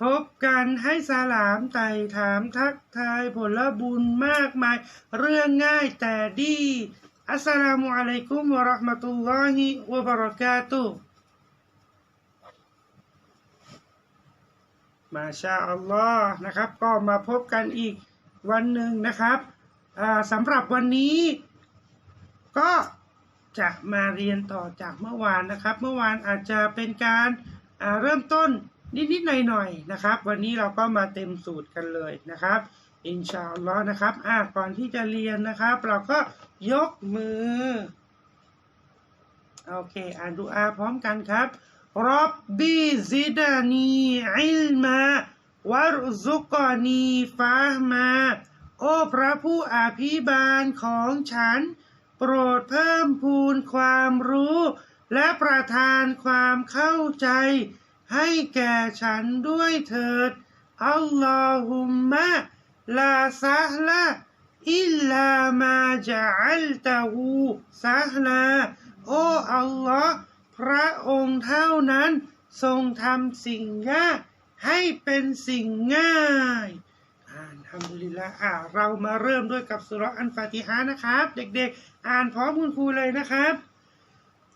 พบกันให้สลามไต่ถามทักทายผลบุญมากมาย เรื่องง่ายแต่ดี อัสสลามุอะลัยกุมวะราะห์มะตุลลอฮิวะบะเราะกาตุมาชาอัลลอฮ์นะครับ ก็มาพบกันอีกวันหนึ่งนะครับสำหรับวันนี้ ก็จะมาเรียนต่อจากเมื่อวานนะครับ เมื่อวานอาจจะเป็นการเริ่มต้น นิดๆหน่อยๆนะครับ วันนี้เราก็มาเต็มสูตรกันเลยนะครับอินชาอัลลอฮ์นะครับอ่าก่อนที่จะเรียนนะครับ เราก็ยกมือ โอเค อ่านดูอาพร้อมกันครับรับบีซิดานีอิลมาวารซุกอนีฟาฮมา โอ้พระผู้อภิบาลของฉัน โปรดเพิ่มพูนความรู้ และประทานความเข้าใจ ให้แก่ฉันด้วยเถิด อัลลอฮุมมะลาซะละอิลลามาจัลตะฮูซะลาโอ้อัลลอฮ์พระองค์เท่านั้น ทรงทำสิ่งยากให้เป็นสิ่งง่ายอ่านทำดุลิลละอ่าเรามาเริ่มด้วยกับสุรอันฟาติฮะนะครับ เด็กๆ อ่านพร้อมคุณครูเลยนะครับ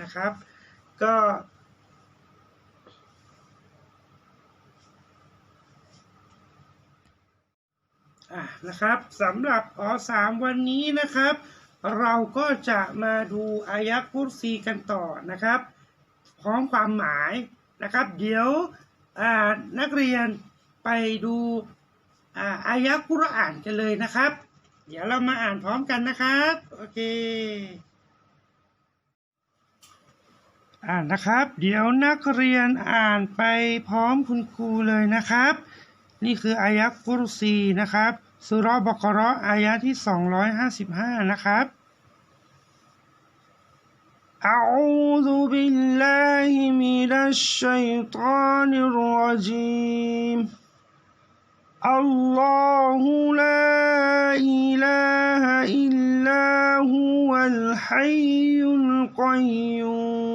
นะครับ ก็อะนะครับสำหรับอสามวันนี้นะครับ เราก็จะมาดูอายะกุรซีกันต่อนะครับ พร้อมความหมายนะครับ เดี๋ยวนักเรียนไปดูอายะกุรอ่านกันเลยนะครับ เดี๋ยวเรามาอ่านพร้อมกันนะครับ โอเค อ่านนะครับ เดี๋ยวนักเรียนอ่านไปพร้อมคุณครูเลยนะครับ นี่คืออายะกุรซีนะครับสุเราะห์บะเกาะห์อายะที่ 255 นะครับ أعوذ بالله من الشيطان الرجيم الله لا إله إلا هو الحي القيوم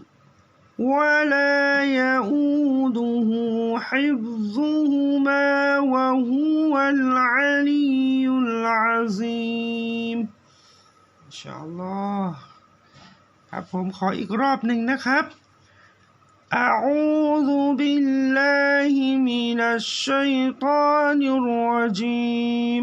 ولا يؤوده حفظهما وهو العلي العظيم อินชาอัลลอฮ์ครับผมขออีกรอบหนึ่งนะครับ أعوذ بالله من الشيطان الرجيم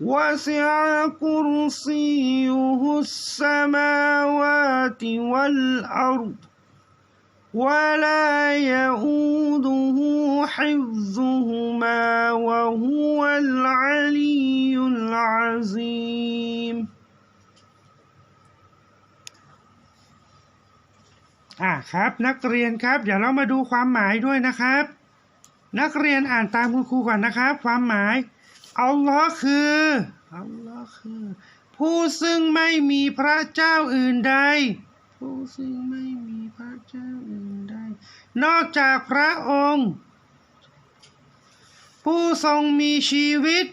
وسع كرسيه السماوات والأرض ولا يؤوده حفظهما وهو العلي العظيم อ่าครับ นักเรียนครับ เดี๋ยวเรามาดูความหมายด้วยนะครับ นักเรียนอ่านตามคุณครูก่อนนะครับ ความหมาย อัลลอฮ์คืออัลลอฮ์คือ ผู้ซึ่งไม่มีพระเจ้าอื่นใด ผู้ซึ่งไม่มีพระเจ้าอื่นใด นอกจากพระองค์ ผู้ทรงมีชีวิต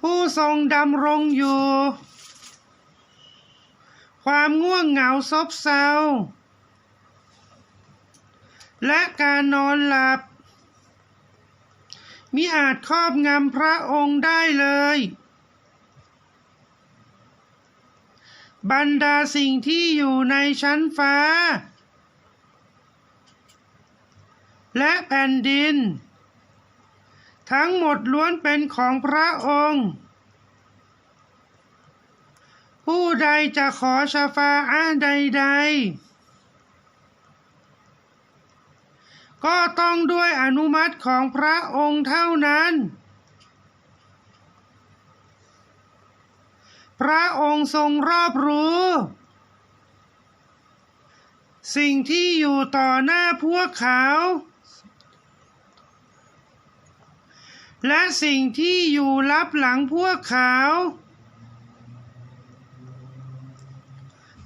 ผู้ทรงดำรงอยู่ ความง่วงเหงาซบเซาและการนอนหลับ มิอาจครอบงำพระองค์ได้เลย บรรดาสิ่งที่อยู่ในชั้นฟ้า และแผ่นดิน ทั้งหมดล้วนเป็นของพระองค์ ผู้ใดจะขอชาฟาอะห์ใดๆ ก็ต้องด้วยอนุมัติของพระองค์เท่านั้น พระองค์ทรงรอบรู้ สิ่งที่อยู่ต่อหน้าพวกเขา และสิ่งที่อยู่ลับหลังพวกเขา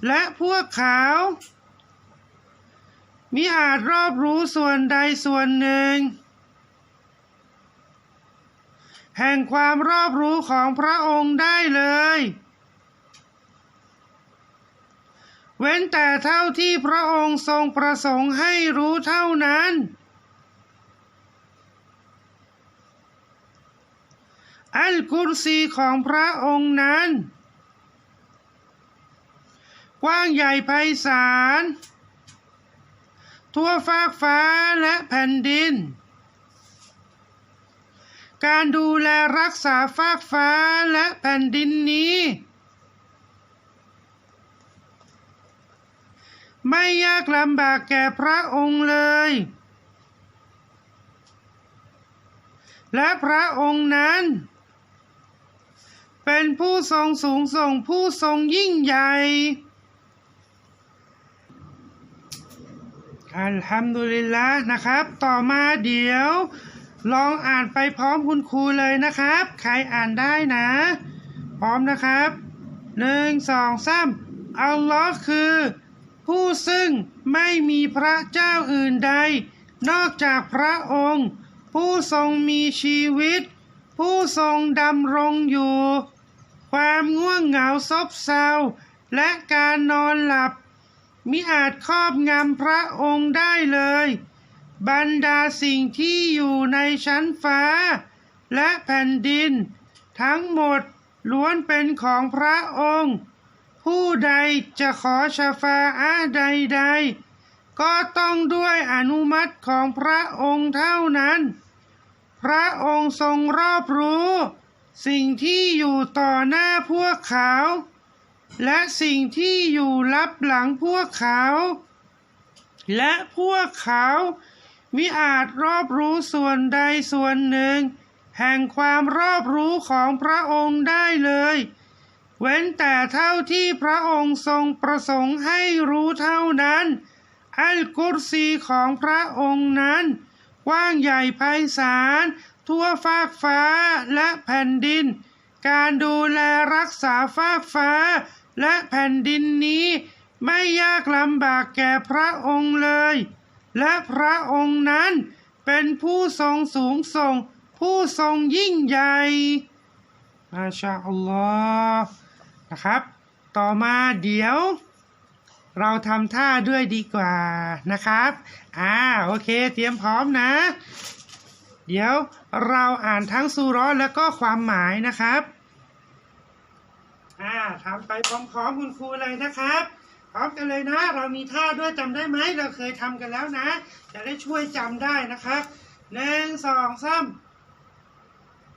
และพวกเขา มิอาจรอบรู้ส่วนใดส่วนหนึ่ง แห่งความรอบรู้ของพระองค์ได้เลย เว้นแต่เท่าที่พระองค์ทรงประสงค์ให้รู้เท่านั้น อัลกุรซีของพระองค์นั้น กว้างใหญ่ไพศาล ทั่วฟากฟ้าและแผ่นดิน การดูแลรักษาฟากฟ้าและแผ่นดินนี้ ไม่ยากลำบากแก่พระองค์เลย และพระองค์นั้น เป็นผู้ทรงสูงส่งผู้ทรงยิ่งใหญ่ อัลฮัมดุลิลละนะครับ ต่อมาเดี๋ยว ลองอ่านไปพร้อมคุณครูเลยนะครับ ใครอ่านได้นะ พร้อมนะครับหนึ่งสองสามอัลลอฮ์คือ ผู้ซึ่งไม่มีพระเจ้าอื่นใด นอกจากพระองค์ ผู้ทรงมีชีวิต ผู้ทรงดำรงอยู่ ความง่วงเหงาซบเซาและการนอนหลับ มิอาจครอบงำพระองค์ได้เลย บรรดาสิ่งที่อยู่ในชั้นฟ้า และแผ่นดิน ทั้งหมดล้วนเป็นของพระองค์ ผู้ใดจะขอชาฟาอะห์ใดก็ต้องด้วยอนุมัติของพระองค์เท่านั้น พระองค์ทรงรอบรู้ สิ่งที่อยู่ต่อหน้าพวกเขา และสิ่งที่อยู่ลับหลังพวกเขา และพวกเขามิอาจรอบรู้ส่วนใดส่วนหนึ่ง แห่งความรอบรู้ของพระองค์ได้เลย เว้นแต่เท่าที่พระองค์ทรงประสงค์ให้รู้เท่านั้น อัลกุรซีของพระองค์นั้น กว้างใหญ่ไพศาลทั่วฟากฟ้าและแผ่นดิน การดูแลรักษาฟากฟ้า และแผ่นดินนี้ไม่ยากลำบากแก่พระองค์เลย และพระองค์นั้นเป็นผู้ทรงสูงส่ง ผู้ทรงยิ่งใหญ่มาชาอัลลอฮ์นะครับ ต่อมาเดี๋ยว เราทำท่าด้วยดีกว่านะครับ อ่าโอเค เตรียมพร้อมนะ เดี๋ยวเราอ่านทั้งซูร้อนแล้วก็ความหมายนะครับ ทำไปพร้อมๆคุณครูเลยนะครับ พร้อมกันเลยนะ เรามีท่าด้วยจำได้ไหม เราเคยทำกันแล้วนะ จะได้ช่วยจำได้นะครับหนึ่งสองสาม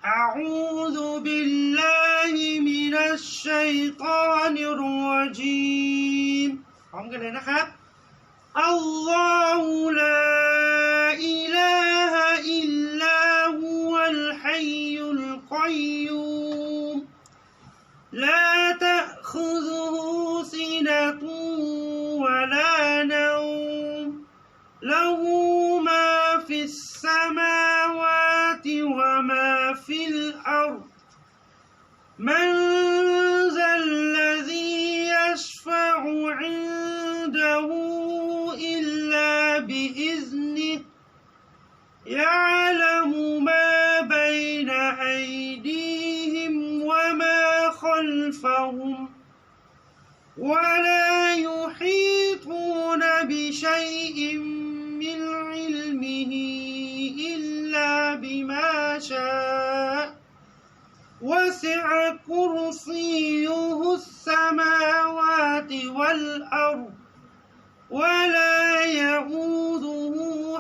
أعوذ بالله من الشيطان الرجيم พร้อมกันเลยนะครับ الله لا إله إلا هو الحي القيوم تأخذه سنة ولا نوم. له ما في السماوات وما في الأرض. من ولا يحيطون بشيء من علمه إلا بما شاء. وسع كرسيه السماوات والأرض ولا يعوده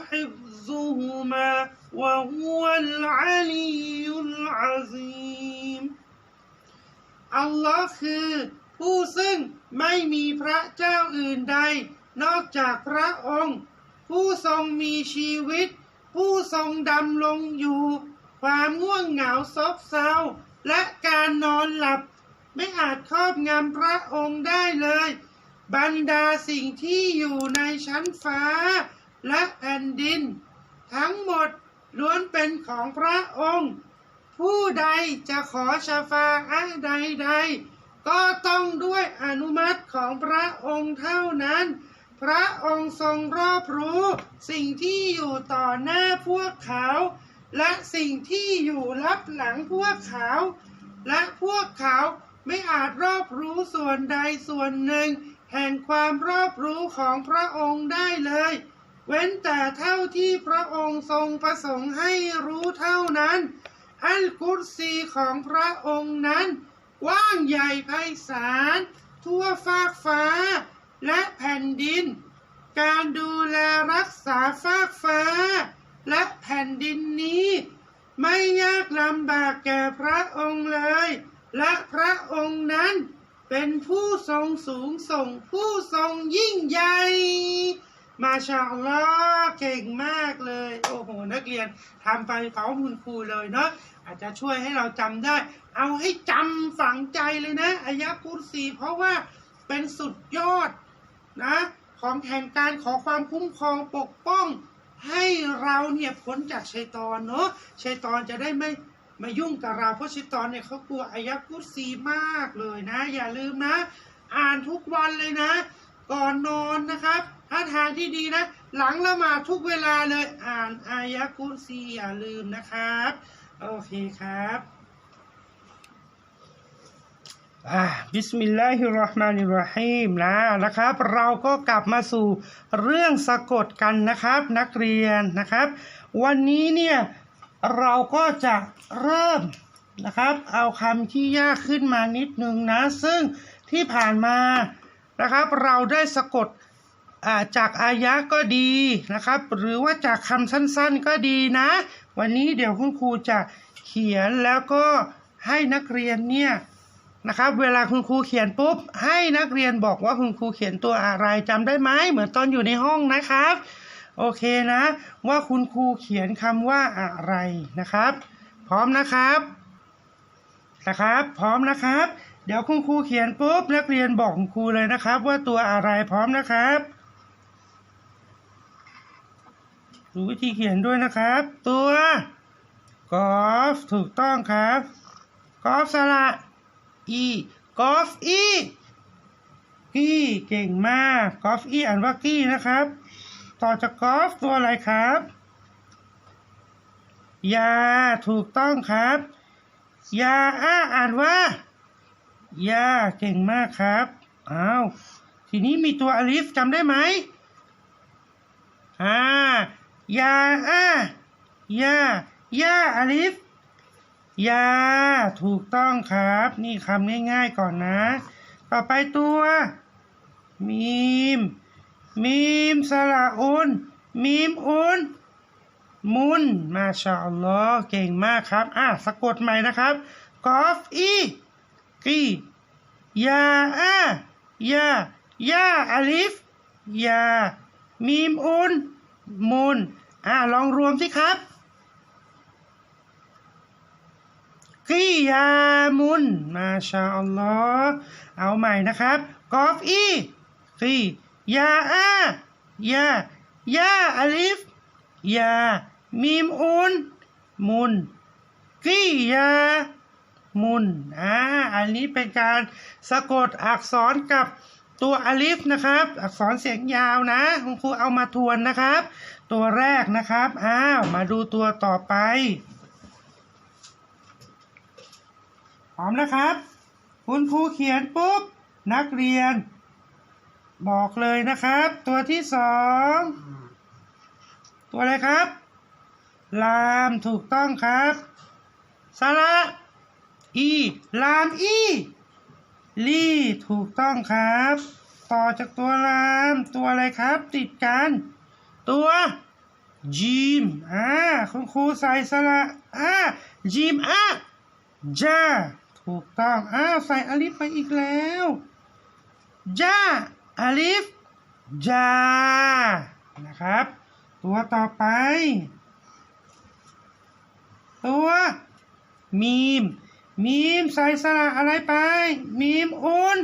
حفظهما وهو العلي العظيم. الله خير ผู้ซึ่งไม่มีพระเจ้าอื่นใด นอกจากพระองค์ ผู้ทรงมีชีวิต ผู้ทรงดำรงอยู่ ความง่วงเหงาซบเซาและการนอนหลับ ไม่อาจครอบงำพระองค์ได้เลย บรรดาสิ่งที่อยู่ในชั้นฟ้า และแผ่นดิน ทั้งหมดล้วนเป็นของพระองค์ ผู้ใดจะขอชาฟาอะห์ใดๆ ก็ต้องด้วยอนุมัติของพระองค์เท่านั้น พระองค์ทรงรอบรู้ สิ่งที่อยู่ต่อหน้าพวกเขา และสิ่งที่อยู่ลับหลังพวกเขา และพวกเขาไม่อาจรอบรู้ส่วนใดส่วนหนึ่ง แห่งความรอบรู้ของพระองค์ได้เลย เว้นแต่เท่าที่พระองค์ทรงประสงค์ให้รู้เท่านั้น อัลกุรซีของพระองค์นั้น กว้างใหญ่ไพศาลทั่วฟากฟ้า และแผ่นดิน การดูแลรักษาฟากฟ้า และแผ่นดินนี้ ไม่ยากลำบากแก่พระองค์เลย และพระองค์นั้นเป็นผู้ทรงสูงส่งผู้ทรงยิ่งใหญ่มาชาอัลลอฮ์เก่งมากเลย โอ้โห นักเรียนทำไปพร้อมคุณครูเลยเนาะ อาจจะช่วยให้เราจำได้ เอาให้จำฝังใจเลยนะอายะกุรซีเพราะว่าเป็นสุดยอดนะของแห่งการขอความคุ้มครองปกป้อง ให้เราเนี่ยพ้นจากชัยตอนเนาะชัยตอนจะได้ไม่มายุ่งกับเราเพราะชัยตอนเนี่ยเขากลัวอายะกุรซีมากเลยนะ อย่าลืมนะ อ่านทุกวันเลยนะ ก่อนนอนนะครับถ้าทางที่ดีนะ หลังละหมาดทุกเวลาเลยอ่านอายะกุรซีอย่าลืมนะครับ โอเคครับอ่าบิสมิลลาฮิรเราะห์มานิรเราะฮีมนะนะครับ เราก็กลับมาสู่เรื่องสะกดกันนะครับ นักเรียนนะครับ วันนี้เนี่ยเราก็จะเริ่มนะครับ เอาคำที่ยากขึ้นมานิดนึงนะ ซึ่งที่ผ่านมานะครับ เราได้สะกดอ่าจากอายะก็ดีนะครับ หรือว่าจากคำสั้นๆก็ดีนะ วันนี้เดี๋ยวคุณครูจะเขียนแล้วก็ให้นักเรียนเนี่ยนะครับ เวลาคุณครูเขียนปุ๊บ ให้นักเรียนบอกว่าคุณครูเขียนตัวอะไรจำได้ไหมเหมือนตอนอยู่ในห้องนะครับ โอเคนะ ว่าคุณครูเขียนคำว่าอะไรนะครับ พร้อมนะครับนะครับ พร้อมนะครับ เดี๋ยวคุณครูเขียนปุ๊บนักเรียนบอกคุณครูเลยนะครับ ว่าตัวอะไรพร้อมนะครับ ดูวิธีเขียนด้วยนะครับ ตัวกอล์ฟถูกต้องครับกอล์ฟสระอีกอล์ฟอีกี้เก่งมากกอล์ฟอีอ่านว่ากี้นะครับ ต่อจากกอล์ฟตัวอะไรครับยาถูกต้องครับยาอ้าอ่านว่ายาเก่งมากครับอ้าวทีนี้มีตัวอลิฟจำได้ไหมอ่า ยาอ้ายายาอลิฟยา ถูกต้องครับ นี่คำง่ายๆก่อนนะ ต่อไปตัว มีม มีมสระอุนมีมอุนมุน มาชาอัลลอฮ์เก่งมากครับ อะสะกดใหม่นะครับกอฟอีกียาอายายาอลิฟยามีมอุน มุนอะลองรวมสิครับกิยามุน มาชาอัลลอฮ์เอาใหม่นะครับ กอฟอีกียาอายายาอลิฟยามีมอุนมุนกิยามุนอ่าอันนี้เป็นการสะกดอักษรกับ ตัวอลิฟนะครับ อักษรเสียงยาวนะคุณครูเอามาทวนนะครับ ตัวแรกนะครับอ้าวมาดูตัวต่อไปพร้อมนะครับ คุณครูเขียนปุ๊บ นักเรียน บอกเลยนะครับ ตัวที่สองตัวอะไรครับ ลามถูกต้องครับสระอี ลามอี ลี่ถูกต้องครับ ต่อจากตัวลาม ตัวอะไรครับ ติดกัน ตัวจีมอ่าคุณครูใส่สระอ่าจีมอะจ้าถูกต้องอ้าวใส่อลิฟไปอีกแล้วจ้าอลิฟจ้านะครับ ตัวต่อไป ตัวมีม มีมใส่สระอะไรไป มีมอุน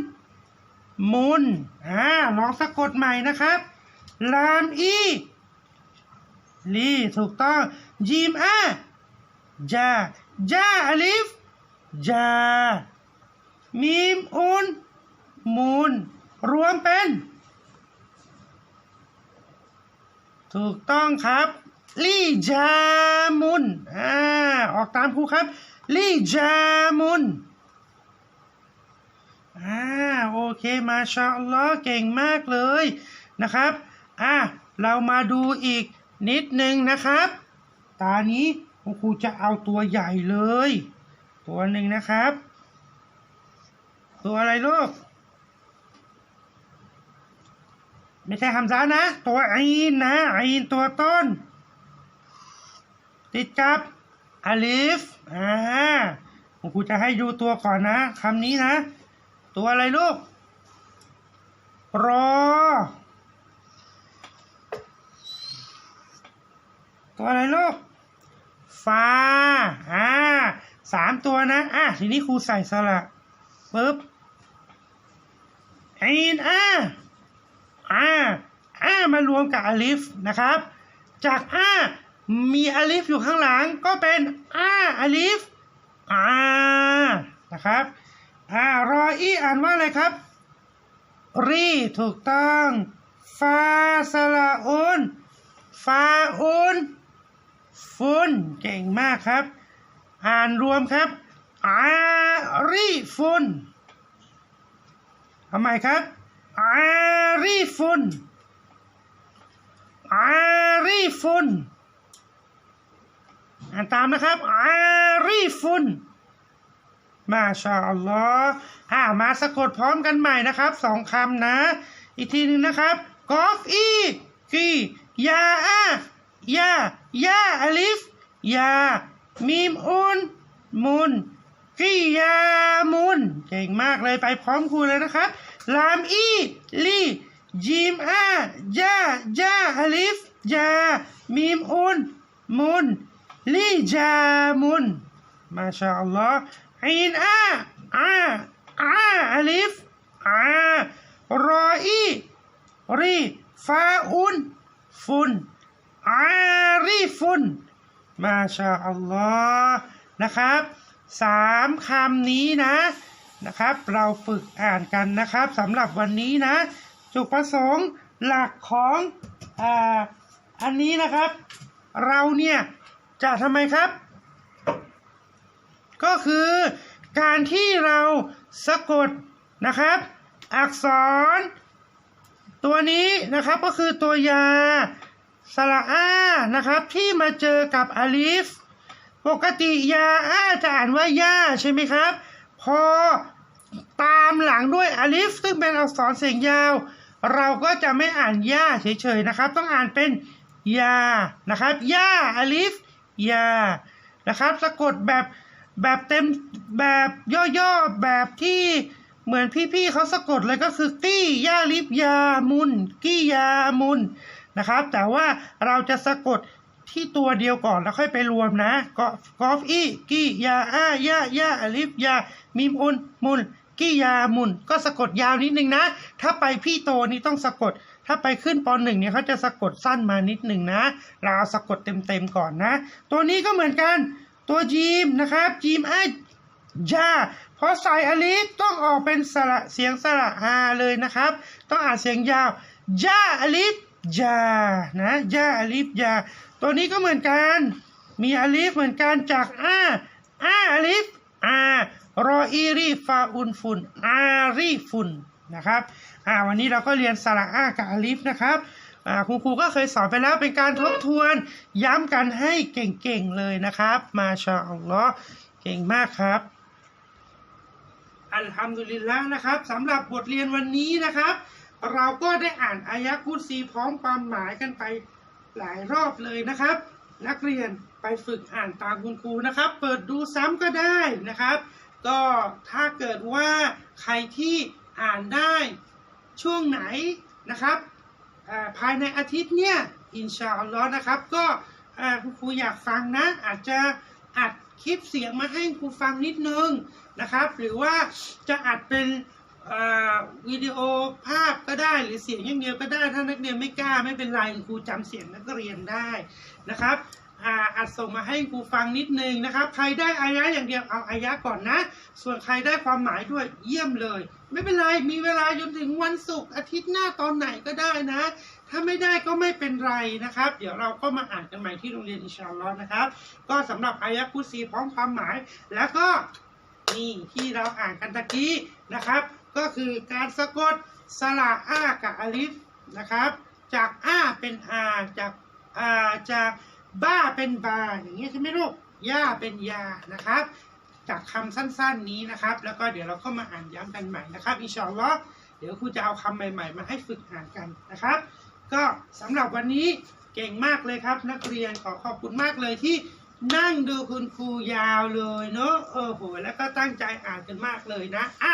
มุนอ่าลองสะกดใหม่นะครับ ลามอีลีถูกต้องจีมอาจาจาอลิฟจามีมอุนมุนรวมเป็น ถูกต้องครับ ลีจามุนอ่าออกตามครูครับ ลี่จามุนอ่าโอเคมาชาอัลลอฮ์เก่งมากเลยนะครับอ่าเรามาดูอีกนิดหนึ่งนะครับ ตานี้คุณครูจะเอาตัวใหญ่เลย ตัวหนึ่งนะครับ ตัวอะไรลูกไม่ใช่คำซ้านะ ตัวอีนนะอีนตัวต้น ติดกับ อลิฟอ่าครูจะให้ดูตัวก่อนนะคำนี้นะ ตัวอะไรลูกรอ ตัวอะไรลูกฟ้าอ่าสามตัวนะอะทีนี้ครูใส่สระปึ๊บอีนอ่าอ่าอ่ามารวมกับอลิฟนะครับ จากอ่า มีอลิฟอยู่ข้างหลังก็เป็นอาอลิฟอานะครับอารออีอ่านว่าอะไรครับ รีถูกต้องฟาสละอุนฟาอุนฟุนเก่งมากครับ อ่านรวมครับอารีฟุนทำไมครับอารีฟุนอารีฟุน อ่านตามนะครับอารีฟุนมาชาอัลลอฮ์อ่ามาสะกดพร้อมกันใหม่นะครับสองคำนะ อีกทีหนึ่งนะครับกอฟอีกียาอายายาอลิฟยามีมอุนมุนกิยามุนเก่งมากเลยไปพร้อมครูเลยนะครับลามอีลีจีมอาจาจาอลิฟยามีมอุนมุน ลีจามุนมาชาอัลลอฮ์อินอาอาอาอลิฟอารออีรีฟาอุนฟุนอารีฟุนมาชาอัลลอฮ์นะครับสามคำนี้นะนะครับ เราฝึกอ่านกันนะครับสำหรับวันนี้นะ จุดประสงค์หลักของอ่าอันนี้นะครับ เราเนี่ย จะทำไมครับ ก็คือการที่เราสะกดนะครับ อักษร ตัวนี้นะครับก็คือตัวยาสระอานะครับที่มาเจอกับอลิฟ ปกติยาอาจะอ่านว่าย่าใช่ไหมครับ พอตามหลังด้วยอลิฟ ซึ่งเป็นอักษรเสียงยาว เราก็จะไม่อ่านย่าเฉยๆนะครับ ต้องอ่านเป็นยานะครับย่าอลิฟ ยานะครับ สะกดแบบแบบเต็มแบบย่อๆแบบที่เหมือนพี่ๆเขาสะกดเลยก็คือกี้ยาลิฟยามุนกี้ยามุนนะครับ แต่ว่าเราจะสะกดที่ตัวเดียวก่อนแล้วค่อยไปรวมนะกอกอฟอีกี้ยาอายายาอลิฟยามีมอุนมุน กี้ยามุนก็สะกดยาวนิดนึงนะ ถ้าไปพี่โตนี่ต้องสะกด ถ้าไปขึ้นปหนึ่งเนี่ยเขาจะสะกดสั้นมานิดหนึ่งนะ เราสะกดเต็มๆก่อนนะ ตัวนี้ก็เหมือนกัน ตัวจีมนะครับจีมอยาเพอใส่อลิฟต้องออกเป็นสระเสียงสระฮาเลยนะครับ ต้องอ่านเสียงยาวยาอลิฟยานะยาอลิฟยา ตัวนี้ก็เหมือนกัน มีอลิฟเหมือนกันจากอาอาอลิฟ อารออีรีฟาอุนฟุนอารีฟุนนะครับอ่าวันนี้เราก็เรียนสระอากับอาลิฟนะครับอ่าคุณครูก็เคยสอนไปแล้วเป็นการทบทวนย้ำกันให้เก่งๆเลยนะครับ มาชาอัลลอฮ์เก่งมากครับ อัลฮัมดุลิลละนะครับสำหรับบทเรียนวันนี้นะครับ เราก็ได้อ่านอายะกุซีพร้อมความหมายกันไปหลายรอบเลยนะครับ นักเรียนไปฝึกอ่านตามคุณครูนะครับ เปิดดูซ้ำก็ได้นะครับ ก็ถ้าเกิดว่าใครที่อ่านได้ช่วงไหนนะครับภายในอาทิตย์เนี่ยอินชาอัลลอฮ์นะครับ ก็คุณครูอยากฟังนะ อาจจะอัดคลิปเสียงมาให้ครูฟังนิดนึงนะครับ หรือว่าจะอัดเป็น วิดีโอภาพก็ได้หรือเสียงอย่างเดียวก็ได้ถ้านักเรียนไม่กล้าไม่เป็นไรครูจำเสียงนักเรียนได้นะครับอ่าอัดส่งมาให้ครูฟังนิดนึงนะครับ ใครได้อายะอย่างเดียวเอาอายะก่อนนะ ส่วนใครได้ความหมายด้วยเยี่ยมเลย ไม่เป็นไรมีเวลาจนถึงวันศุกร์อาทิตย์หน้าตอนไหนก็ได้นะ ถ้าไม่ได้ก็ไม่เป็นไรนะครับ เดี๋ยวเราก็มาอ่านกันใหม่ที่โรงเรียนอิชาอัลอฮ์นะครับ ก็สำหรับอายะกุซีพร้อมความหมาย แล้วก็นี่ที่เราอ่านกันตะกี้นะครับ ก็คือการสะกดสระอากับอลิฟนะครับ จากอาเป็นอาจากอาจากบ้าเป็นบาอย่างเงี้ยใช่ไหมลูกย่าเป็นยานะครับ จากคำสั้นๆนี้นะครับ แล้วก็เดี๋ยวเราก็มาอ่านย้ำกันใหม่นะครับอินชอัลลอเดี๋ยวครูจะเอาคำใหม่ ๆ มาให้ฝึกอ่านกันนะครับ ก็สำหรับวันนี้เก่งมากเลยครับ นักเรียนขอขอบคุณมากเลยที่นั่งดูคุณครูยาวเลยเนอะเออโหแล้วก็ตั้งใจอ่านกันมากเลยนะอะ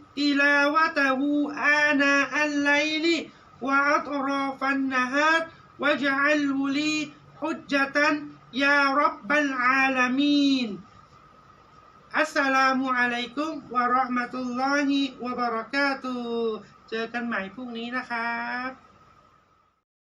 บะเราะกาตุฮ์เจอกันใหม่พรุ่งนี้นะครับ